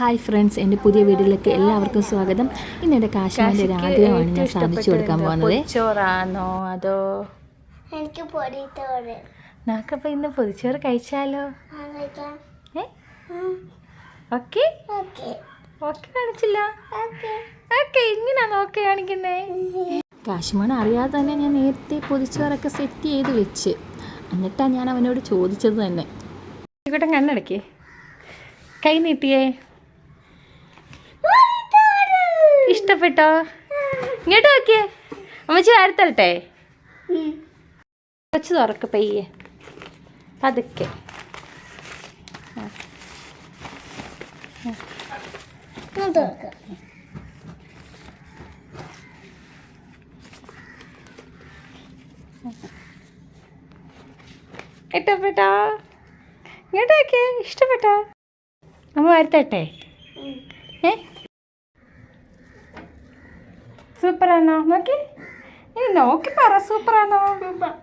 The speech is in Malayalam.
ഹായ് ഫ്രണ്ട്സ് എന്റെ പുതിയ വീഡിയോയിലേക്ക് എല്ലാവർക്കും സ്വാഗതം. ഇന്ന് എന്റെ കാശ്മീരിന്റെ ഒരു ആഗ്രഹമാണ് ഞാൻ സാധിച്ചു കൊടുക്കാൻ പോകുന്നത്. ചോറാണോ അതോ? എനിക്ക് പൊടിത്തോട് നമുക്കപ്പോ ഇന്ന് പൊതിച്ചോറ് കഴിച്ചാലോ? ഓക്കെ? ഓക്കെ. ഓക്കെ കാണിച്ചില്ല? ഓക്കെ. ഓക്കെ ഓക്കെ കാണിക്കുന്നേ? കാശ്മീർ അറിയാതെ തന്നെ ഞാൻ നേരത്തെ പൊതിച്ചോറൊക്കെ സെറ്റ് ചെയ്ത് വെച്ച്. എന്നിട്ടാണ് ഞാൻ അവനോട് ചോദിച്ചത് തന്നെ. ഇവിടെ കണ്ണടക്കേ. കൈ നീട്ടിയേ. ഇഷ്ടപ്പെട്ടോ? ഇങ്ങോട്ട് നോക്കിയേ. അമ്മച്ചി വാരത്തരട്ടെ കുറച്ച് തുറക്ക് പയ്യെ. പതുക്കെ. ഇഷ്ടപ്പെട്ടോ? ഇങ്ങോട്ട് നോക്കിയേ. ഇഷ്ടപ്പെട്ടോ? അമ്മ വരുത്തട്ടെ ഏ? Supranorma aqui. É e não, que para Supranorma.